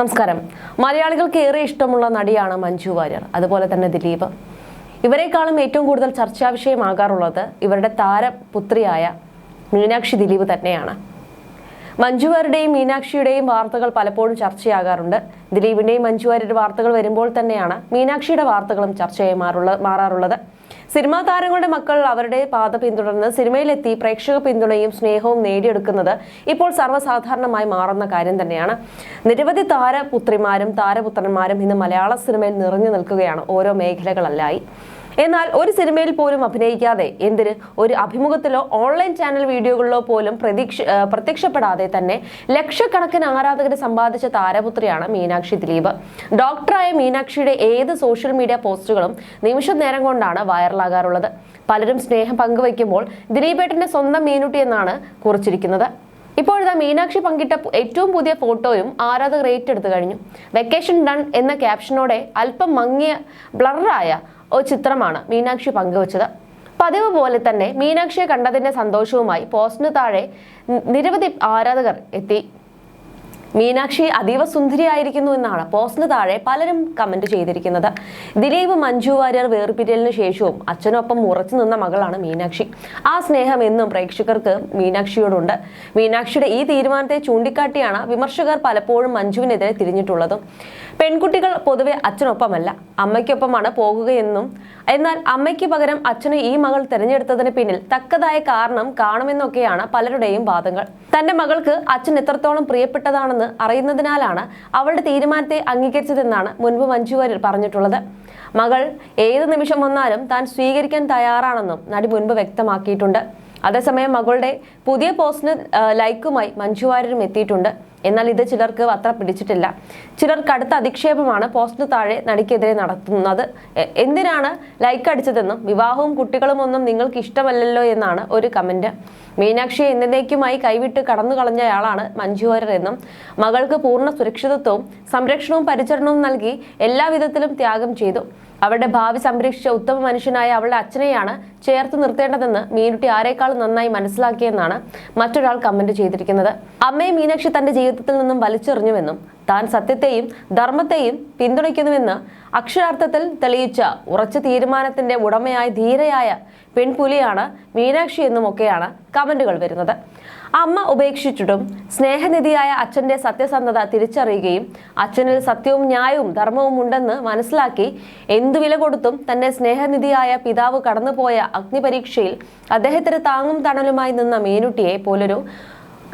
നമസ്കാരം. മലയാളികൾക്ക് ഏറെ ഇഷ്ടമുള്ള നടിയാണ് മഞ്ജു വാര്യർ. അതുപോലെ തന്നെ ദിലീപ്. ഇവരെക്കാളും ഏറ്റവും കൂടുതൽ ചർച്ചാ വിഷയമാകാറുള്ളത് ഇവരുടെ താരപുത്രിയായ മീനാക്ഷി ദിലീപ് തന്നെയാണ്. മഞ്ജു വാര്യരുടെയും മീനാക്ഷിയുടെയും വാർത്തകൾ പലപ്പോഴും ചർച്ചയാകാറുണ്ട്. ദിലീപിന്റെയും മഞ്ജു വാര്യരുടെ വാർത്തകൾ വരുമ്പോൾ തന്നെയാണ് മീനാക്ഷിയുടെ വാർത്തകളും ചർച്ചയായി മാറുള്ള മാറാറുള്ളത്. സിനിമാ താരങ്ങളുടെ മക്കൾ അവരുടെ പാത പിന്തുടർന്ന് സിനിമയിലെത്തി പ്രേക്ഷക പിന്തുണയും സ്നേഹവും നേടിയെടുക്കുന്നത് ഇപ്പോൾ സർവസാധാരണമായി മാറുന്ന കാര്യം തന്നെയാണ്. നിരവധി താരപുത്രിമാരും താരപുത്രന്മാരും ഇന്ന് മലയാള സിനിമയിൽ നിറഞ്ഞു നിൽക്കുകയാണ്. ഓരോ മേഖലകളല്ലായി. എന്നാൽ ഒരു സിനിമയിൽ പോലും അഭിനയിക്കാതെ എന്തിന് ഒരു അഭിമുഖത്തിലോ ഓൺലൈൻ ചാനൽ വീഡിയോകളിലോ പോലും പ്രതീക്ഷ പ്രത്യക്ഷപ്പെടാതെ തന്നെ ലക്ഷക്കണക്കിന് ആരാധകരെ സമ്പാദിച്ച താരപുത്രിയാണ് മീനാക്ഷി ദിലീപ്. ഡോക്ടറായ മീനാക്ഷിയുടെ ഏത് സോഷ്യൽ മീഡിയ പോസ്റ്റുകളും നിമിഷ നേരം കൊണ്ടാണ് വൈറലാകാറുള്ളത് പലരും സ്നേഹം പങ്കുവയ്ക്കുമ്പോൾ ദിലീപേട്ടന്റെ സ്വന്തം മീനുട്ടി എന്നാണ് കുറിച്ചിരിക്കുന്നത്. ഇപ്പോഴിതാ മീനാക്ഷി പങ്കിട്ട ഏറ്റവും പുതിയ ഫോട്ടോയും ആരാധകർ ഏറ്റെടുത്തു കഴിഞ്ഞു. വെക്കേഷൻ ഡൺ എന്ന ക്യാപ്ഷനോടെ അല്പം മങ്ങിയ ബ്ലറായ ഒരു ചിത്രമാണ് മീനാക്ഷി പങ്കുവച്ചത്. പതിവ് പോലെ തന്നെ മീനാക്ഷിയെ കണ്ടതിന്റെ സന്തോഷവുമായി പോസ്റ്റിന് താഴെ നിരവധി ആരാധകർ എത്തി. മീനാക്ഷി അതീവ സുന്ദരിയായിരിക്കുന്നു എന്നാണ് പോസ്റ്റിന് താഴെ പലരും കമന്റ് ചെയ്തിരിക്കുന്നത്. ദിലീപ് മഞ്ജു വാര്യർ വേർപിരിയലിന് ശേഷവും അച്ഛനൊപ്പം ഉറച്ചു നിന്ന മകളാണ് മീനാക്ഷി. ആ സ്നേഹം എന്നും പ്രേക്ഷകർക്ക് മീനാക്ഷിയോടുണ്ട്. മീനാക്ഷിയുടെ ഈ തീരുമാനത്തെ ചൂണ്ടിക്കാട്ടിയാണ് വിമർശകർ പലപ്പോഴും മഞ്ജുവിനെതിരെ തിരിഞ്ഞിട്ടുള്ളതും. പെൺകുട്ടികൾ പൊതുവെ അച്ഛനൊപ്പമല്ല അമ്മയ്ക്കൊപ്പമാണ് പോകുകയെന്നും എന്നാൽ അമ്മയ്ക്ക് പകരം അച്ഛനെ ഈ മകൾ തിരഞ്ഞെടുത്തതിന് പിന്നിൽ തക്കതായ കാരണം കാണുമെന്നൊക്കെയാണ് പലരുടെയും വാദങ്ങൾ. തന്റെ മകൾക്ക് അച്ഛൻ എത്രത്തോളം പ്രിയപ്പെട്ടതാണെന്ന് അറിയുന്നതിനാലാണ് അവളുടെ തീരുമാനത്തെ അംഗീകരിച്ചതെന്നാണ് മുൻപ് മഞ്ജു വാര്യർ പറഞ്ഞിട്ടുള്ളത്. മകൾ ഏത് നിമിഷം വന്നാലും താൻ സ്വീകരിക്കാൻ തയ്യാറാണെന്നും നടി മുൻപ് വ്യക്തമാക്കിയിട്ടുണ്ട്. അതേസമയം മകളുടെ പുതിയ പോസ്റ്റിന് ലൈക്കുമായി മഞ്ജു വാര്യരും എത്തിയിട്ടുണ്ട്. എന്നാൽ ഇത് ചിലർക്ക് അത്ര പിടിച്ചിട്ടില്ല. ചിലർ കടുത്ത അധിക്ഷേപമാണ് പോസ്റ്റിന് താഴെ നടിക്കെതിരെ നടത്തുന്നത്. എന്തിനാണ് ലൈക്ക് അടിച്ചതെന്നും വിവാഹവും കുട്ടികളും ഒന്നും നിങ്ങൾക്ക് ഇഷ്ടമല്ലല്ലോ എന്നാണ് ഒരു കമന്റ്. മീനാക്ഷിയെ എന്നേക്കുമായി കൈവിട്ട് കടന്നു കളഞ്ഞയാളാണ് മഞ്ജു വാര്യർ എന്നും മകൾക്ക് പൂർണ സുരക്ഷിതത്വവും സംരക്ഷണവും പരിചരണവും നൽകി എല്ലാവിധത്തിലും ത്യാഗം ചെയ്തു. അവരുടെ ഭാവി സംരക്ഷിച്ച ഉത്തമ മനുഷ്യനായ അവളുടെ അച്ഛനെയാണ് ചേർത്ത് നിർത്തേണ്ടതെന്ന് മീനുട്ടി ആരെക്കാളും നന്നായി മനസ്സിലാക്കിയെന്നാണ് മറ്റൊരാൾ കമന്റ് ചെയ്തിരിക്കുന്നത്. അമ്മയെ മീനാക്ഷി തന്റെ ജീവിതത്തിൽ നിന്നും വലിച്ചെറിഞ്ഞുവെന്നും താൻ സത്യത്തെയും ധർമ്മത്തെയും പിന്തുണയ്ക്കുന്നുവെന്ന് അക്ഷരാർത്ഥത്തിൽ തെളിയിച്ച ഉറച്ച തീരുമാനത്തിന്റെ ഉടമയായ ധീരയായ പെൺപുലിയാണ് മീനാക്ഷി എന്നുമൊക്കെയാണ് കമന്റുകൾ വരുന്നത്. അമ്മ ഉപേക്ഷിച്ചിട്ടും സ്നേഹനിധിയായ അച്ഛന്റെ സത്യസന്ധത തിരിച്ചറിയുകയും അച്ഛനിൽ സത്യവും ന്യായവും ധർമ്മവും ഉണ്ടെന്ന് മനസ്സിലാക്കി എന്തു വില കൊടുത്തും തന്റെ സ്നേഹനിധിയായ പിതാവ് കടന്നുപോയ അഗ്നിപരീക്ഷയിൽ അദ്ദേഹത്തിന് താങ്ങും തണലുമായി നിന്ന മേനുട്ടിയെ പോലൊരു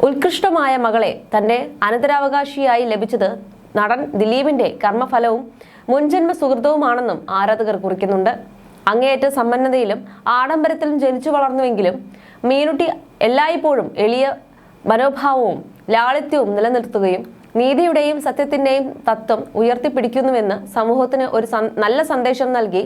ഉത്കൃഷ്ടമായ മകളെ തന്റെ അനന്തരാവകാശിയായി ലഭിച്ചത് നടൻ ദിലീപിന്റെ കർമ്മഫലവും മുൻജന്മ സുഹൃതവുമാണെന്നും ആരാധകർ കുറിക്കുന്നുണ്ട്. അങ്ങേയറ്റ സമ്പന്നതയിലും ആഡംബരത്തിലും ജനിച്ചു വളർന്നുവെങ്കിലും മീനുട്ടി എല്ലായ്പ്പോഴും എളിയ മനോഭാവവും ലാളിത്യവും നിലനിർത്തുകയും നീതിയുടെയും സത്യത്തിന്റെയും തത്വം ഉയർത്തിപ്പിടിക്കുന്നുവെന്ന് സമൂഹത്തിന് ഒരു നല്ല സന്ദേശം നൽകി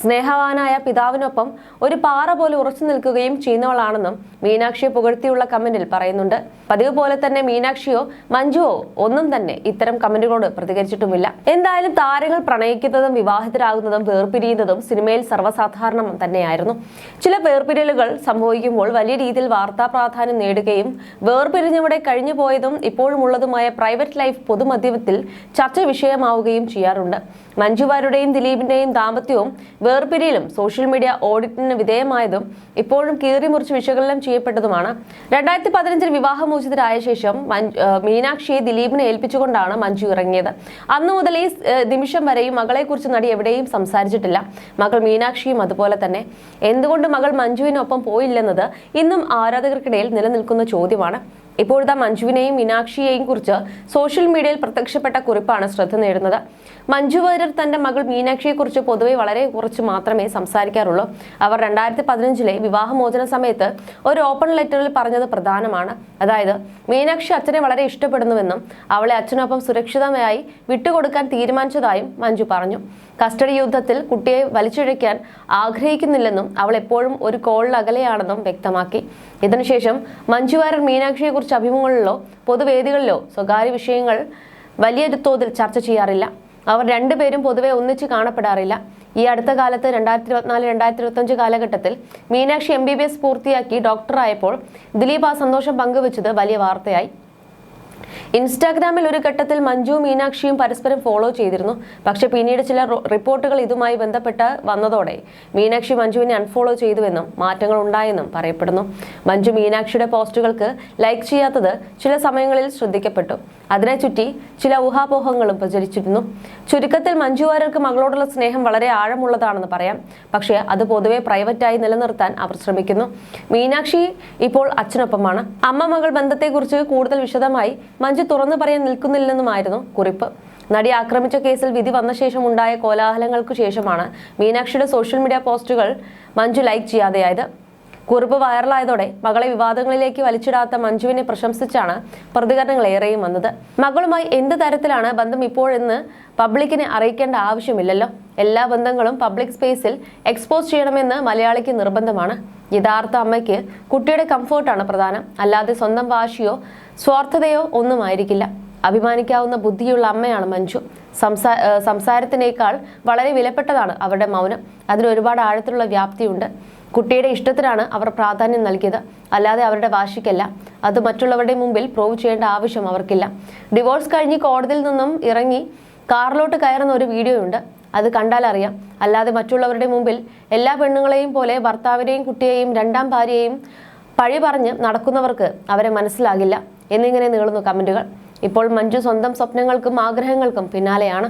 സ്നേഹവാനായ പിതാവിനൊപ്പം ഒരു പാറ പോലെ ഉറച്ചു നിൽക്കുകയും ചെയ്യുന്നവളാണെന്നും മീനാക്ഷിയെ പുകഴ്ത്തിയുള്ള കമന്റിൽ പറയുന്നുണ്ട്. പതിവ് പോലെ തന്നെ മീനാക്ഷിയോ മഞ്ജുവോ ഒന്നും തന്നെ ഇത്തരം കമന്റുകളോട് പ്രതികരിച്ചിട്ടുമില്ല. എന്തായാലും താരങ്ങൾ പ്രണയിക്കുന്നതും വിവാഹിതരാകുന്നതും വേർപിരിയുന്നതും സിനിമയിൽ സർവസാധാരണം തന്നെയായിരുന്നു. ചില വേർപിരിയലുകൾ സംഭവിക്കുമ്പോൾ വലിയ രീതിയിൽ വാർത്താ പ്രാധാന്യം നേടുകയും വേർപിരിഞ്ഞവിടെ കഴിഞ്ഞു പോയതും ഇപ്പോഴും ഉള്ളതുമായ പ്രൈവറ്റ് ലൈഫ് പൊതുമധ്യത്തിൽ ചർച്ച വിഷയമാവുകയും ചെയ്യാറുണ്ട്. മഞ്ജുവാരുടെയും ദിലീപിന്റെയും ദാമ്പത്യവും വേർപിരിയലും സോഷ്യൽ മീഡിയ ഓഡിറ്റിന് വിധേയമായതും ഇപ്പോഴും കീറിമുറിച്ച് വിശകലനം ചെയ്യപ്പെട്ടതുമാണ്. രണ്ടായിരത്തി പതിനഞ്ചിൽ വിവാഹമോചിതരായ ശേഷം മീനാക്ഷിയെ ദിലീപിനെ ഏൽപ്പിച്ചുകൊണ്ടാണ് മഞ്ജു ഇറങ്ങിയത്. അന്നു മുതൽ ഈ നിമിഷം വരെയും മകളെക്കുറിച്ച് നടി എവിടെയും സംസാരിച്ചിട്ടില്ല. മകൾ മീനാക്ഷിയും അതുപോലെ തന്നെ. എന്തുകൊണ്ട് മകൾ മഞ്ജുവിനൊപ്പം പോയില്ലെന്നത് ഇന്നും ആരാധകർക്കിടയിൽ നിലനിൽക്കുന്ന ചോദ്യമാണ്. ഇപ്പോഴത്തെ മഞ്ജുവിനെയും മീനാക്ഷിയെയും കുറിച്ച് സോഷ്യൽ മീഡിയയിൽ പ്രത്യക്ഷപ്പെട്ട കുറിപ്പാണ് ശ്രദ്ധ നേടുന്നത്. മഞ്ജു വാര്യർ തന്റെ മകൾ മീനാക്ഷിയെ കുറിച്ച് പൊതുവെ വളരെ കുറച്ച് മാത്രമേ സംസാരിക്കാറുള്ളൂ. അവർ രണ്ടായിരത്തി പതിനഞ്ചിലെ വിവാഹമോചന സമയത്ത് ഒരു ഓപ്പൺ ലെറ്ററിൽ പറഞ്ഞത് പ്രധാനമാണ്. അതായത് മീനാക്ഷി അച്ഛനെ വളരെ ഇഷ്ടപ്പെടുന്നുവെന്നും അവളെ അച്ഛനൊപ്പം സുരക്ഷിതമായി വിട്ടുകൊടുക്കാൻ തീരുമാനിച്ചതായും മഞ്ജു പറഞ്ഞു. കസ്റ്റഡി യുദ്ധത്തിൽ കുട്ടിയെ വലിച്ചിഴയ്ക്കാൻ ആഗ്രഹിക്കുന്നില്ലെന്നും അവൾ എപ്പോഴും ഒരു കോളിൽ അകലെയാണെന്നും വ്യക്തമാക്കി. ഇതിനുശേഷം മഞ്ജു വാര്യർ മീനാക്ഷിയെക്കുറിച്ച് അഭിമുഖങ്ങളിലോ പൊതുവേദികളിലോ സ്വകാര്യ വിഷയങ്ങൾ വലിയൊരു തോതിൽ ചർച്ച ചെയ്യാറില്ല. അവർ രണ്ടുപേരും പൊതുവെ ഒന്നിച്ച് കാണപ്പെടാറില്ല. ഈ അടുത്ത കാലത്ത് രണ്ടായിരത്തി ഇരുപത്തിനാല് രണ്ടായിരത്തി ഇരുപത്തഞ്ച് കാലഘട്ടത്തിൽ Meenakshi M B B S പൂർത്തിയാക്കി ഡോക്ടറായപ്പോൾ ദിലീപ് ആ സന്തോഷം പങ്കുവച്ചത് വലിയ വാർത്തയായി. ഇൻസ്റ്റാഗ്രാമിൽ ഒരു ഘട്ടത്തിൽ മഞ്ജു മീനാക്ഷിയും പരസ്പരം ഫോളോ ചെയ്തിരുന്നു. പക്ഷെ പിന്നീട് ചില റിപ്പോർട്ടുകൾ ഇതുമായി ബന്ധപ്പെട്ട് വന്നതോടെ മീനാക്ഷി മഞ്ജുവിനെ അൺഫോളോ ചെയ്തുവെന്നും മാറ്റങ്ങൾ ഉണ്ടായെന്നും പറയപ്പെടുന്നു. മഞ്ജു മീനാക്ഷിയുടെ പോസ്റ്റുകൾക്ക് ലൈക്ക് ചെയ്യാത്തത് ചില സമയങ്ങളിൽ ശ്രദ്ധിക്കപ്പെട്ടു. അതിനെ ചുറ്റി ചില ഊഹാപോഹങ്ങളും പ്രചരിച്ചിരുന്നു. ചുരുക്കത്തിൽ മഞ്ജു മകളോടുള്ള സ്നേഹം വളരെ ആഴമുള്ളതാണെന്ന് പറയാം. പക്ഷേ അത് പൊതുവെ പ്രൈവറ്റായി നിലനിർത്താൻ അവർ ശ്രമിക്കുന്നു. മീനാക്ഷി ഇപ്പോൾ അച്ഛനൊപ്പമാണ്. അമ്മ മകൾ ബന്ധത്തെക്കുറിച്ച് കൂടുതൽ വിശദമായി മഞ്ജു തുറന്നു പറയാൻ നിൽക്കുന്നില്ലെന്നുമായിരുന്നു കുറിപ്പ്. നടി ആക്രമിച്ച കേസിൽ വിധി വന്ന ശേഷം ഉണ്ടായ കോലാഹലങ്ങൾക്കു ശേഷമാണ് മീനാക്ഷിയുടെ സോഷ്യൽ മീഡിയ പോസ്റ്റുകൾ മഞ്ജു ലൈക്ക് ചെയ്യാതെയായത്. കുറിപ്പ് വൈറലായതോടെ മകളെ വിവാദങ്ങളിലേക്ക് വലിച്ചിടാത്ത മഞ്ജുവിനെ പ്രശംസിച്ചാണ് പ്രതികരണങ്ങൾ ഏറെയും വന്നത്. മകളുമായി എന്ത് തരത്തിലാണ് ബന്ധം ഇപ്പോഴെന്ന് പബ്ലിക്കിനെ അറിയിക്കേണ്ട ആവശ്യമില്ലല്ലോ. എല്ലാ ബന്ധങ്ങളും പബ്ലിക് സ്പേസിൽ എക്സ്പോസ് ചെയ്യണമെന്ന് മലയാളിക്ക് നിർബന്ധമാണ്. യഥാർത്ഥ അമ്മയ്ക്ക് കുട്ടിയുടെ കംഫോർട്ടാണ് പ്രധാനം. അല്ലാതെ സ്വന്തം വാശിയോ സ്വാർത്ഥതയോ ഒന്നുമായിരിക്കില്ല. അഭിമാനിക്കാവുന്ന ബുദ്ധിയുള്ള അമ്മയാണ് മഞ്ജു. സംസാ സംസാരത്തിനേക്കാൾ വളരെ വിലപ്പെട്ടതാണ് അവരുടെ മൗനം. അതിന് ഒരുപാട് ആഴത്തിലുള്ള വ്യാപ്തിയുണ്ട്. കുട്ടിയുടെ ഇഷ്ടത്തിനാണ് അവർ പ്രാധാന്യം നൽകിയത്. അല്ലാതെ അവരുടെ വാശിക്കല്ല. അത് മറ്റുള്ളവരുടെ മുമ്പിൽ പ്രൂവ് ചെയ്യേണ്ട ആവശ്യം അവർക്കില്ല. ഡിവോഴ്സ് കഴിഞ്ഞ് കോടതിയിൽ നിന്നും ഇറങ്ങി കാറിലോട്ട് കയറുന്ന ഒരു വീഡിയോ ഉണ്ട് അത് കണ്ടാൽ അറിയാം. അല്ലാതെ മറ്റുള്ളവരുടെ മുമ്പിൽ എല്ലാ പെണ്ണുങ്ങളെയും പോലെ ഭർത്താവിനെയും കുട്ടിയെയും രണ്ടാം ഭാര്യയെയും പഴി പറഞ്ഞ് നടക്കുന്നവർക്ക് അവരെ മനസ്സിലാകില്ല. എന്നിങ്ങനെ നീളുന്നു കമന്റുകൾ ഇപ്പോൾ മഞ്ജു സ്വന്തം സ്വപ്നങ്ങൾക്കും ആഗ്രഹങ്ങൾക്കും പിന്നാലെയാണ്